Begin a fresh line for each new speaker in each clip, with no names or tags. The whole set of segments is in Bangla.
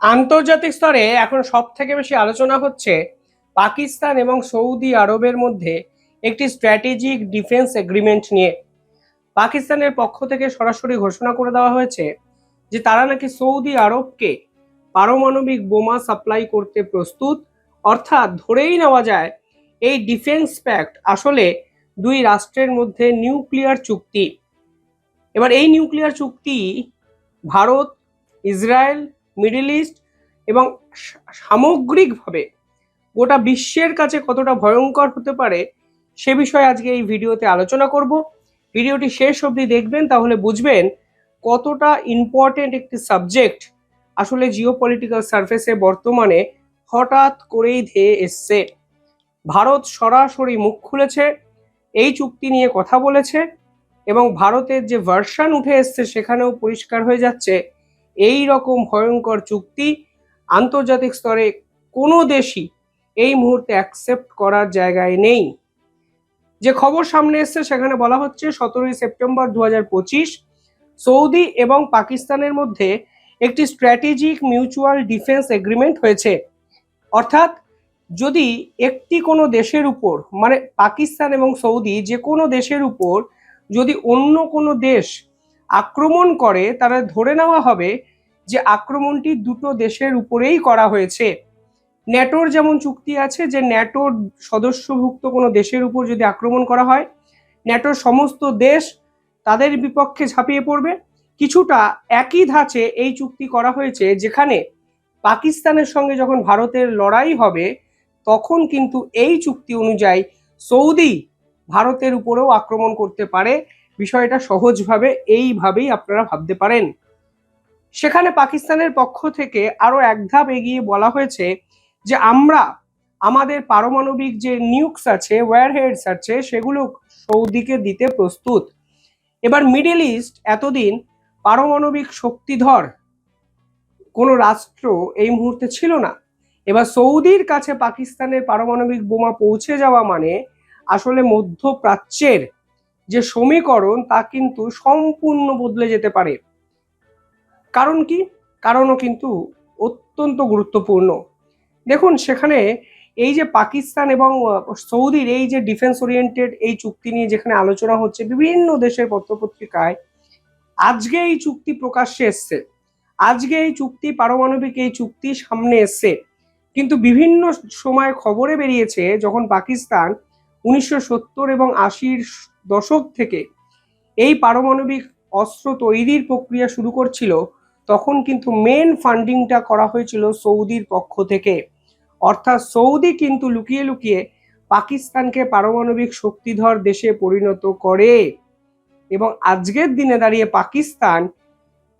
আন্তর্জাতিক স্তরে এখন সব থেকে বেশি আলোচনা হচ্ছে পাকিস্তান এবং সৌদি আরবের মধ্যে একটি স্ট্র্যাটেজিক ডিফেন্স এগ্রিমেন্ট নিয়ে। পাকিস্তানের পক্ষ থেকে সরাসরি ঘোষণা করে দেওয়া হয়েছে যে তারা নাকি সৌদি আরবকে পারমাণবিক বোমা সাপ্লাই করতে প্রস্তুত, অর্থাৎ ধরেই নেওয়া যায় এই ডিফেন্স প্যাক্ট আসলে দুই রাষ্ট্রের মধ্যে নিউক্লিয়ার চুক্তি। এবার এই নিউক্লিয়ার চুক্তি ভারত, ইসরায়েল মিডল ইস্ট এবং সামগ্রিকভাবে গোটা বিশ্বের কাছে কতটা ভয়ঙ্কর হতে পারে সে বিষয়ে আজকে এই ভিডিওতে আলোচনা করব। ভিডিওটি শেষ অবধি দেখবেন, তাহলে বুঝবেন কতটা ইম্পর্টেন্ট একটি সাবজেক্ট আসলে জিও পলিটিক্যাল সার্ফেসে বর্তমানে হঠাৎ করেই ধেয়ে এসছে। ভারত সরাসরি মুখ খুলেছে, এই চুক্তি নিয়ে কথা বলেছে এবং ভারতের যে ভার্সান উঠে এসছে সেখানেও পরিষ্কার হয়ে যাচ্ছে এই রকম ভয়ঙ্কর চুক্তি আন্তর্জাতিক স্তরে কোনো দেশই এই মুহূর্তে অ্যাকসেপ্ট করার জায়গায় নেই। যে খবর সামনে এসছে সেখানে বলা হচ্ছে সতেরোই সেপ্টেম্বর দু হাজার পঁচিশ সৌদি এবং পাকিস্তানের মধ্যে একটি স্ট্র্যাটেজিক মিউচুয়াল ডিফেন্স এগ্রিমেন্ট হয়েছে। অর্থাৎ যদি একটি কোনো দেশের উপর মানে পাকিস্তান এবং সৌদি যে কোনো দেশের উপর যদি অন্য কোনো দেশ আক্রমণ করে তারা ধরে নেওয়া হবে যে আক্রমণটি দুটো দেশের উপরেই করা হয়েছে। ন্যাটোর যেমন চুক্তি আছে যে ন্যাটোর সদস্যভুক্ত কোনো দেশের উপর যদি আক্রমণ করা হয়, ন্যাটোর সমস্ত দেশ তাদের বিপক্ষে ঝাঁপিয়ে পড়বে। কিছুটা একই ধাঁচে এই চুক্তি করা হয়েছে যেখানে পাকিস্তানের সঙ্গে যখন ভারতের লড়াই হবে, তখন কিন্তু এই চুক্তি অনুযায়ী সৌদি ভারতের উপরেও আক্রমণ করতে পারে। বিষয়টা সহজভাবে এইভাবেই আপনারা ভাবতে পারেন। সেখানে পাকিস্তানের পক্ষ থেকে আরও এক ধাপ এগিয়ে বলা হয়েছে যে আমরা আমাদের পারমাণবিক যে নিউক্স আছে ওয়ারহেডস আছে, সেগুলো সৌদিকে দিতে প্রস্তুত। এবার মিডল ইস্ট এতদিন পারমাণবিক শক্তিধর কোনো রাষ্ট্র এই মুহূর্তে ছিল না। এবার সৌদির কাছে পাকিস্তানের পারমাণবিক বোমা পৌঁছে যাওয়া মানে আসলে মধ্যপ্রাচ্যের যে সমীকরণ তা কিন্তু সম্পূর্ণ বদলে যেতে পারে। কারণ কি? কারণও কিন্তু অত্যন্ত গুরুত্বপূর্ণ। দেখুন, সেখানে এই যে পাকিস্তান এবং সৌদির এই যে ডিফেন্স ওরিয়েন্টেড এই চুক্তি নিয়ে যেখানে আলোচনা হচ্ছে, বিভিন্ন দেশের পত্রপত্রিকায় আজকে এই চুক্তি প্রকাশ্যে এসছে। আজকে এই চুক্তি, পারমাণবিক এই চুক্তি সামনে এসছে। কিন্তু বিভিন্ন সময় খবরে বেরিয়েছে যখন পাকিস্তান উনিশশো সত্তর এবং আশির দশক থেকে এই পারমাণবিক অস্ত্র তৈরির প্রক্রিয়া শুরু করছিল তখন কিন্তু মেন ফান্ডিংটা করা হয়েছিল সৌদির পক্ষ থেকে। অর্থাৎ সৌদি কিন্তু লুকিয়ে লুকিয়ে পাকিস্তানকে পারমাণবিক শক্তিধর দেশে পরিণত করে। এবং আজকের দিনে দাঁড়িয়ে পাকিস্তান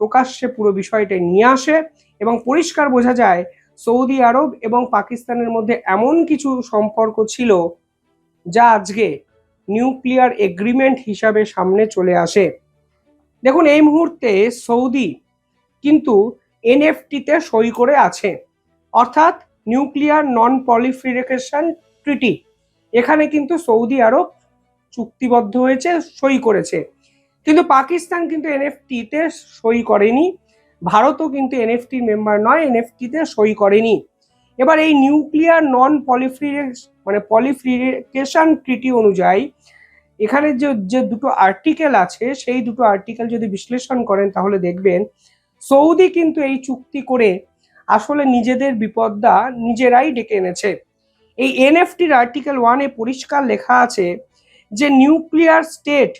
প্রকাশ্যে পুরো বিষয়টা নিয়ে আসে এবং পরিষ্কার বোঝা যায় সৌদি আরব এবং পাকিস্তানের মধ্যে এমন কিছু সম্পর্ক ছিল যা আজকে নিউক্লিয়ার এগ্রিমেন্ট হিসাবে সামনে চলে আসে। দেখুন, এই মুহূর্তে সৌদি কিন্তু এনএফটিতে সই করে আছে। অর্থাৎ নিউক্লিয়ার নন পলিফিরেশন ট্রিটি। এখানে কিন্তু সৌদি আরব চুক্তিবদ্ধ হয়েছে, সই করেছে। কিন্তু পাকিস্তান কিন্তু এনএফটিতে সই করেনি। ভারতও কিন্তু এনএফটি মেম্বার নয়, এনএফটিতে সই করেনি। এবার এই নিউক্লিয়ার নন পলিফ্রিরেশ মানে পলিফ্রিকেশন ট্রিটি অনুযায়ী এখানে যে যে দুটো আর্টিকেল আছে, সেই দুটো আর্টিকেল যদি বিশ্লেষণ করেন তাহলে দেখবেন সৌদি কিন্তু এই চুক্তি করে আসলে নিজেদের বিপদটা নিজেরাই ডেকে এনেছে। এই এনএফটির আর্টিকেল ওয়ানে পরিষ্কার লেখা আছে যে nuclear state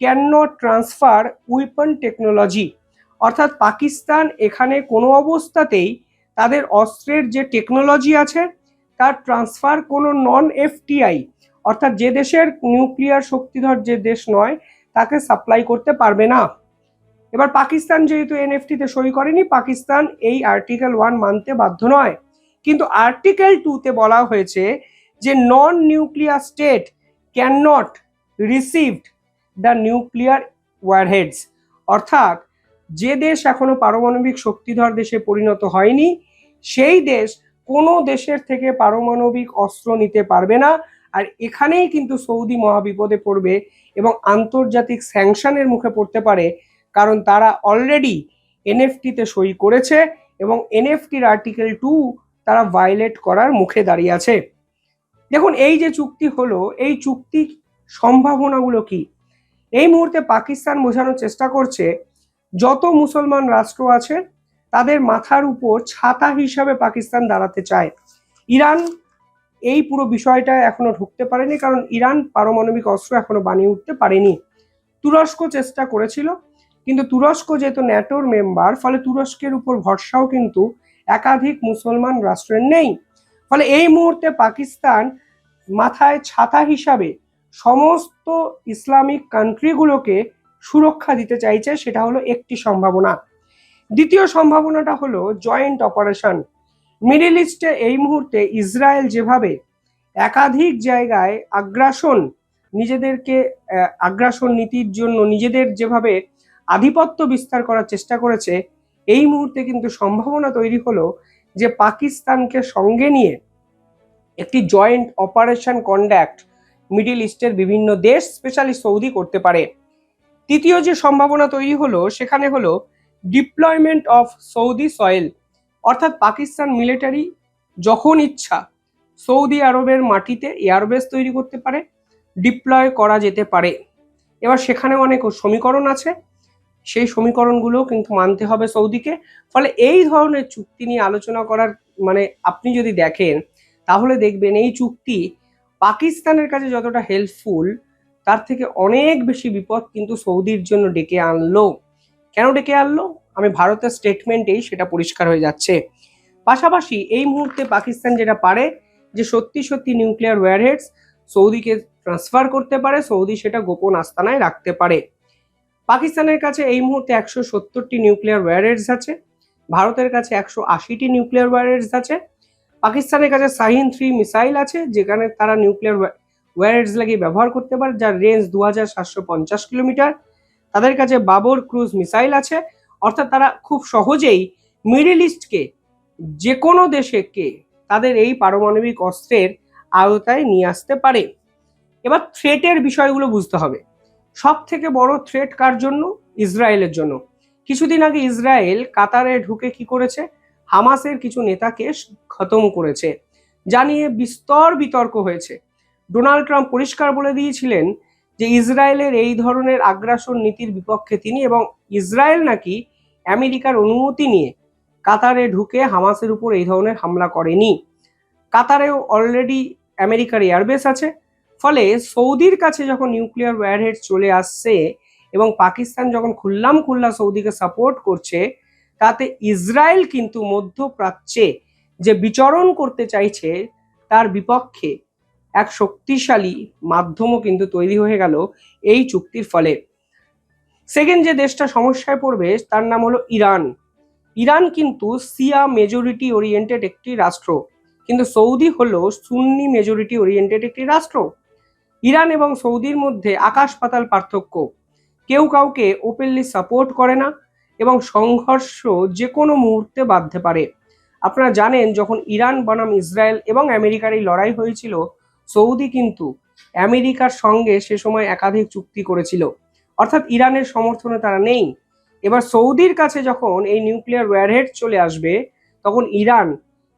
can not transfer weapon technology অর্থাৎ পাকিস্তান এখানে কোনো অবস্থাতেই তাদের অস্ত্রের যে টেকনোলজি আছে, তার ট্রান্সফার কোনো নন এফটিআই অর্থাৎ যে দেশের নিউক্লিয়ার শক্তিধর যে দেশ নয়, তাকে সাপ্লাই করতে পারবে না। এবার পাকিস্তান যেহেতু এনএফটিতে সই করেনি, পাকিস্তান এই আর্টিকেল ওয়ান মানতে বাধ্য নয়। কিন্তু আর্টিকেল টুতে বলা হয়েছে যে non nuclear state can not received the nuclear warheads অর্থাৎ যে দেশ এখনও পারমাণবিক শক্তিধর দেশে পরিণত হয়নি, সেই দেশ কোনো দেশের থেকে পারমাণবিক অস্ত্র নিতে পারবে না। আর এখানেই কিন্তু সৌদি মহাবিপদে পড়বে এবং আন্তর্জাতিক স্যাংশনের মুখে পড়তে পারে কারণ তারা অলরেডি এনএফটিতে সই করেছে এবং এনএফটির আর্টিকেল টু তারা ভায়োলেট করার মুখে দাঁড়িয়ে আছে। দেখুন, এই যে চুক্তি হলো, এই চুক্তি সম্ভাবনাগুলো কি? এই মুহূর্তে পাকিস্তান বোঝানোর চেষ্টা করছে, যত মুসলমান রাষ্ট্র আছে, তাদের মাথার উপর ছাতা হিসাবে পাকিস্তান দাঁড়াতে চায়। ইরান এই পুরো বিষয়টা এখনও ঢুকতে পারেনি, কারণ ইরান পারমাণবিক অস্ত্র এখনও বানিয়ে উঠতে পারেনি। তুরস্ক চেষ্টা করেছিল কিন্তু তুরস্ক যেহেতু ন্যাটোর মেম্বার, ফলে তুরস্কের উপর ভরসাও কিন্তু একাধিক মুসলমান রাষ্ট্রের নেই। ফলে এই মুহূর্তে পাকিস্তান মাথায় ছাতা হিসাবে সমস্ত ইসলামিক কান্ট্রিগুলোকে সুরক্ষা দিতে চাইছে, সেটা হলো একটি সম্ভাবনা। দ্বিতীয় সম্ভাবনাটা হলো জয়েন্ট অপারেশন। মিডিল ইস্টে এই মুহূর্তে ইসরায়েল যেভাবে একাধিক জায়গায় আগ্রাসন, নিজেদেরকে আগ্রাসন নীতির জন্য নিজেদের যেভাবে আধিপত্য বিস্তার করার চেষ্টা করেছে, এই মুহূর্তে কিন্তু সম্ভাবনা তৈরি হলো যে পাকিস্তানকে সঙ্গে নিয়ে একটি জয়েন্ট অপারেশন কন্ডাক্ট মিডিল ইস্টের বিভিন্ন দেশ স্পেশালি সৌদি করতে পারে। তৃতীয় যে সম্ভাবনা তৈরি হলো, সেখানে হলো ডিপ্লয়মেন্ট অফ সৌদি সয়েল অর্থাৎ পাকিস্তান মিলিটারি যখন ইচ্ছা সৌদি আরবের মাটিতে এয়ারবেস তৈরি করতে পারে ডিপ্লয় করা যেতে পারে। এবার সেখানে অনেক সমীকরণ আছে সেই সমীকরণগুলো কিন্তু মানতে হবে সৌদিকে। ফলে এই ধরনের চুক্তি নিয়ে আলোচনা করার মানে আপনি যদি দেখেন, তাহলে দেখবেন এই চুক্তি পাকিস্তানের কাছে যতটা হেল্পফুল তার থেকে অনেক বেশি বিপদ কিন্তু সৌদির জন্য ডেকে আনলো। কেন ডেকে আনলো? আমি ভারতের স্টেটমেন্টেই সেটা পরিষ্কার হয়ে যাচ্ছে। পাশাপাশি এই মুহূর্তে পাকিস্তান যেটা পারে, যে সত্যি সত্যি নিউক্লিয়ার ওয়ারহেডস সৌদিকে ট্রান্সফার করতে পারে, সৌদি সেটা গোপন আস্তানায় রাখতে পারে। পাকিস্তানের কাছে এই মুহূর্তে একশো সত্তরটি নিউক্লিয়ার ওয়ারহেডস আছে, ভারতের কাছে একশো আশিটি নিউক্লিয়ার ওয়ারহেডস আছে, পাকিস্তানের কাছে সাহিন থ্রি মিসাইল আছে, যেখানে তারা নিউক্লিয়ার ওয়ারহেডস লাগিয়ে ব্যবহার করতে পারে, যার রেঞ্জ দু হাজার সাতশো পঞ্চাশ কিলোমিটার। তাদের কাছে বাবর ক্রুজ মিসাইল আছে, অর্থাৎ তারা খুব সহজেই মিডিল ইস্টকে যে কোনো দেশকে তাদের এই পারমাণবিক অস্ত্রের আওতায় নিয়ে আসতে পারে। এবার থ্রেটের বিষয়গুলো বুঝতে হবে। সব থেকে বড় থ্রেট কার জন্য? ইসরায়েলের জন্য। কিছুদিন আগে ইসরায়েল কাতারে ঢুকে কি করেছে? হামাসের কিছু নেতাকে খতম করেছে জানিয়ে বিস্তর বিতর্ক হয়েছে। ডোনাল্ড ট্রাম্প পরিষ্কার বলে দিয়েছিলেন যে ইসরায়েলের এই ধরনের আগ্রাসন নীতির বিপক্ষে তিনি এবং ইসরায়েল নাকি আমেরিকার অনুমতি নিয়ে কাতারে ঢুকে হামাসের উপর এই ধরনের হামলা করেনি। কাতারেও অলরেডি আমেরিকার এয়ারবেস আছে। ফলে সৌদির কাছে যখন নিউক্লিয়ার ওয়ারহেড চলে আসছে এবং পাকিস্তান যখন খুল্লাম খুল্লা সৌদিকে সাপোর্ট করছে, তাতে ইসরায়েল কিন্তু মধ্যপ্রাচ্যে যে বিচরণ করতে চাইছে, তার বিপক্ষে এক শক্তিশালী মাধ্যমও কিন্তু তৈরি হয়ে গেল এই চুক্তির ফলে। সেকেন্ড যে দেশটা সমস্যায় পড়বে, তার নাম হলো ইরান। ইরান কিন্তু সিয়া মেজরিটি ওরিয়েন্টেড একটি রাষ্ট্র, কিন্তু সৌদি হলো সুন্নি মেজরিটি ওরিয়েন্টেড একটি রাষ্ট্র। ইরান এবং সৌদির মধ্যে আকাশ পাতাল পার্থক্য। কেউ কাউকে ওপেনলি সাপোর্ট করে না এবং সংঘর্ষ যে কোনো মুহূর্তে বাঁধতে পারে। আপনারা জানেন, যখন ইরান, বনাম ইসরায়েল এবং আমেরিকার এই লড়াই হয়েছিল, সৌদি কিন্তু আমেরিকার সঙ্গে সে সময় একাধিক চুক্তি করেছিল। অর্থাৎ ইরানের সমর্থনে তারা নেই। এবার সৌদির কাছে যখন এই নিউক্লিয়ার ওয়ারহেড চলে আসবে, তখন ইরান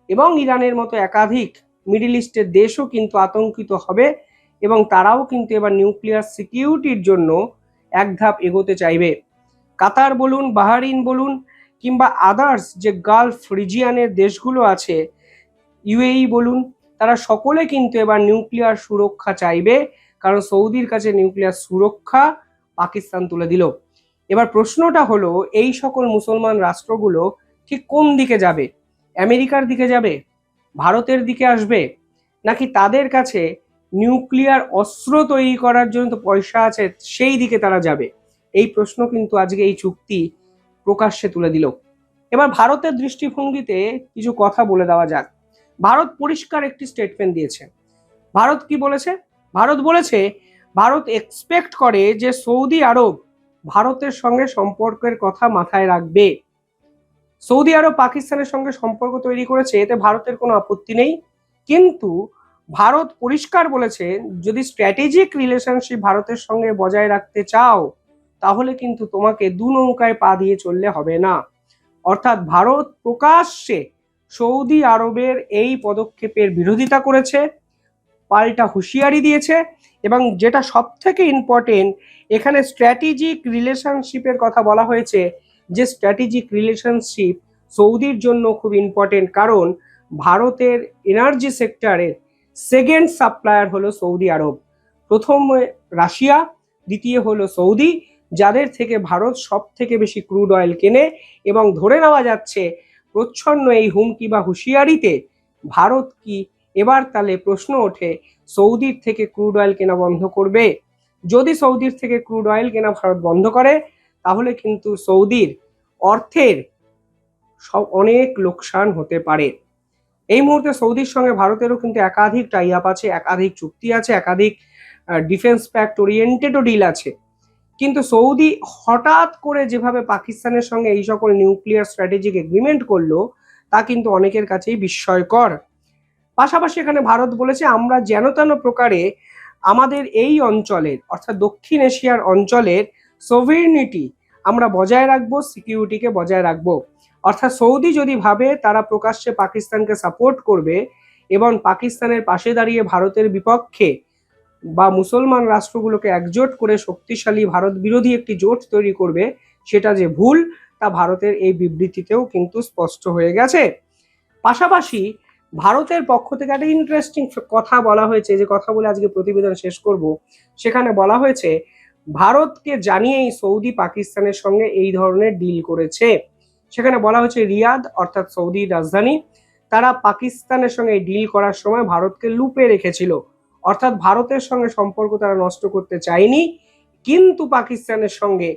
এবং ইরানের মতো একাধিক মিডিল ইস্টের দেশও কিন্তু আতঙ্কিত হবে এবং তারাও কিন্তু এবার নিউক্লিয়ার সিকিউরিটির জন্য এক ধাপ এগোতে চাইবে। কাতার বলুন, বাহারিন বলুন, কিংবা আদার্স যে গালফ রিজিয়ানের দেশগুলো আছে ইউএই বলুন, তারা সকলে কিন্তু এবার নিউক্লিয়ার সুরক্ষা চাইবে, কারণ সৌদির কাছে নিউক্লিয়ার সুরক্ষা পাকিস্তান তুলে দিল। এবার প্রশ্নটা হলো, এই সকল মুসলমান রাষ্ট্রগুলো ঠিক কোন দিকে যাবে? আমেরিকার দিকে যাবে? ভারতের দিকে আসবে? নাকি তাদের কাছে নিউক্লিয়ার অস্ত্র তৈরি করার জন্য তো পয়সা আছে, সেই দিকে তারা যাবে। এই প্রশ্ন কিন্তু আজকে এই চুক্তি প্রকাশ্যে তুলে দিল। এবার ভারতের দৃষ্টিভঙ্গিতে কিছু কথা বলে দেওয়া যাক। ভারত পরিষ্কার একটি স্টেটমেন্ট দিয়েছে। ভারত কি বলেছে? ভারত বলেছে, ভারত এক্সপেক্ট করে যে সৌদি আরব ভারতের সঙ্গে সম্পর্কের কথা মাথায় রাখবে। সৌদি আরব পাকিস্তানের সঙ্গে সম্পর্ক তৈরি করেছে, এতে ভারতের কোনো আপত্তি নেই। কিন্তু ভারত পরিষ্কার বলেছে, যদি স্ট্র্যাটেজিক রিলেশনশিপ ভারতের সঙ্গে বজায় রাখতে চাও, তাহলে কিন্তু তোমাকে দু নৌকায় পা দিয়ে চললে হবে না। অর্থাৎ ভারত প্রকাশ্যে সৌদি আরবের এই পদক্ষেপের বিরোধিতা করেছে, পাল্টা হুঁশিয়ারি দিয়েছে, এবং যেটা সব থেকে ইম্পর্টেন্ট এখানে স্ট্র্যাটেজিক রিলেশনশিপের কথা বলা হয়েছে যে স্ট্র্যাটেজিক রিলেশনশিপ সৌদির জন্য খুব ইম্পর্টেন্ট কারণ ভারতের এনার্জি সেক্টরের সেকেন্ড সাপ্লায়ার হলো সৌদি আরব। প্রথম রাশিয়া, দ্বিতীয় হলো সৌদি, যাদের থেকে ভারত সব থেকে বেশি ক্রুড অয়েল কেনে এবং ধরে নেওয়া যাচ্ছে প্রচ্ছন্ন এই হুমকি বা হুঁশিয়ারিতে ভারত কি এবার তাহলে প্রশ্ন ওঠে, সৌদির থেকে ক্রুড অয়েল কেনা বন্ধ করবে? যদি সৌদির থেকে ক্রুড অয়েল কেনা ভারত বন্ধ করে, তাহলে কিন্তু সৌদির অর্থের সব অনেক লোকসান হতে পারে। এই মুহূর্তে সৌদির সঙ্গে ভারতেরও কিন্তু একাধিক টাই আপ আছে, একাধিক চুক্তি আছে, একাধিক ডিফেন্স প্যাক্ট ওরিয়েন্টেডও ডিল আছে। কিন্তু সৌদি হঠাৎ করে যেভাবে পাকিস্তানের সঙ্গে এই সকল নিউক্লিয়ার স্ট্র্যাটেজিক এগ্রিমেন্ট করল, তা কিন্তু অনেকের কাছেই বিস্ময়কর। পাশাপাশি এখানে ভারত বলেছে, আমরা যেন তেন প্রকারে আমাদের এই অঞ্চলের, অর্থাৎ দক্ষিণ এশিয়ার অঞ্চলের সোভিনিটি আমরা বজায় রাখব সিকিউরিটিকে বজায় রাখব। অর্থাৎ সৌদি যদি ভাবে তারা প্রকাশ্যে পাকিস্তানকে সাপোর্ট করবে এবং পাকিস্তানের পাশে দাঁড়িয়ে ভারতের বিপক্ষে বা মুসলমান রাষ্ট্রগুলোকে একজোট করে শক্তিশালী ভারত বিরোধী একটি জোট তৈরি করবে, সেটা যে ভুল, তা ভারতের এই বিবৃতিতেও কিন্তু স্পষ্ট হয়ে গেছে। পাশাপাশি ভারতের পক্ষ থেকে একটা ইন্টারেস্টিং কথা বলা হয়েছে, যে কথা বলে আজকে প্রতিবেদন শেষ করব। সেখানে বলা হয়েছে, ভারতকে জানিয়েই সৌদি পাকিস্তানের সঙ্গে এই ধরনের ডিল করেছে। সেখানে বলা হয়েছে রিয়াদ, অর্থাৎ সৌদি রাজধানী, তারা পাকিস্তানের সঙ্গে ডিল করার সময় ভারতকে লুপে রেখেছিল। অর্থাৎ ভারতের সঙ্গে সম্পর্ক তারা নষ্ট করতে চায়নি, কিন্তু পাকিস্তানের সঙ্গে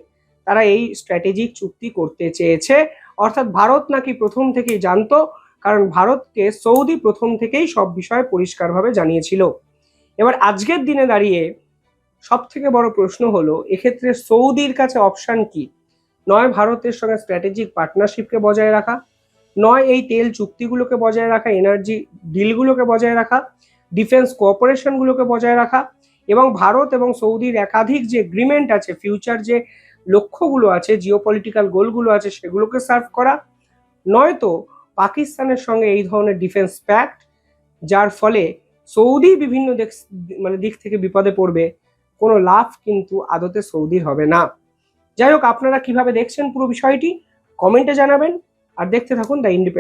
তারা এই স্ট্র্যাটেজিক চুক্তি করতে চেয়েছে। অর্থাৎ ভারত নাকি প্রথম থেকেই জানতো, কারণ ভারতকে সৌদি প্রথম থেকেই সব বিষয়ে পরিষ্কারভাবে জানিয়েছিল। এবার আজকের দিনে দাঁড়িয়ে সব থেকে বড় প্রশ্ন হলো, এক্ষেত্রে সৌদির কাছে অপশান কি? নয়, ভারতের সঙ্গে স্ট্র্যাটেজিক পার্টনারশিপকে বজায় রাখা। নয়, এই তেল চুক্তিগুলোকে বজায় রাখা এনার্জি ডিলগুলোকে বজায় রাখা ডিফেন্স কোঅপারেশনগুলোকে বজায় রাখা এবং ভারত এবং সৌদির একাধিক যে এগ্রিমেন্ট আছে ফিউচার যে লক্ষ্যগুলো আছে জিওপলিটিক্যাল গোলগুলো আছে, সেগুলোকে সার্ভ করা। নয়তো পাকিস্তানের সঙ্গে এই ধরনের ডিফেন্স প্যাক্ট যার ফলে সৌদি বিভিন্ন মানে দিক থেকে বিপদে পড়বে, কোনো লাভ কিন্তু আদতে সৌদির হবে না। যাই হোক আপনারা কীভাবে দেখছেন পুরো বিষয়টি কমেন্টে জানাবেন আর দেখতে থাকুন দ্য ইন্ডিপেন্ডেন্ট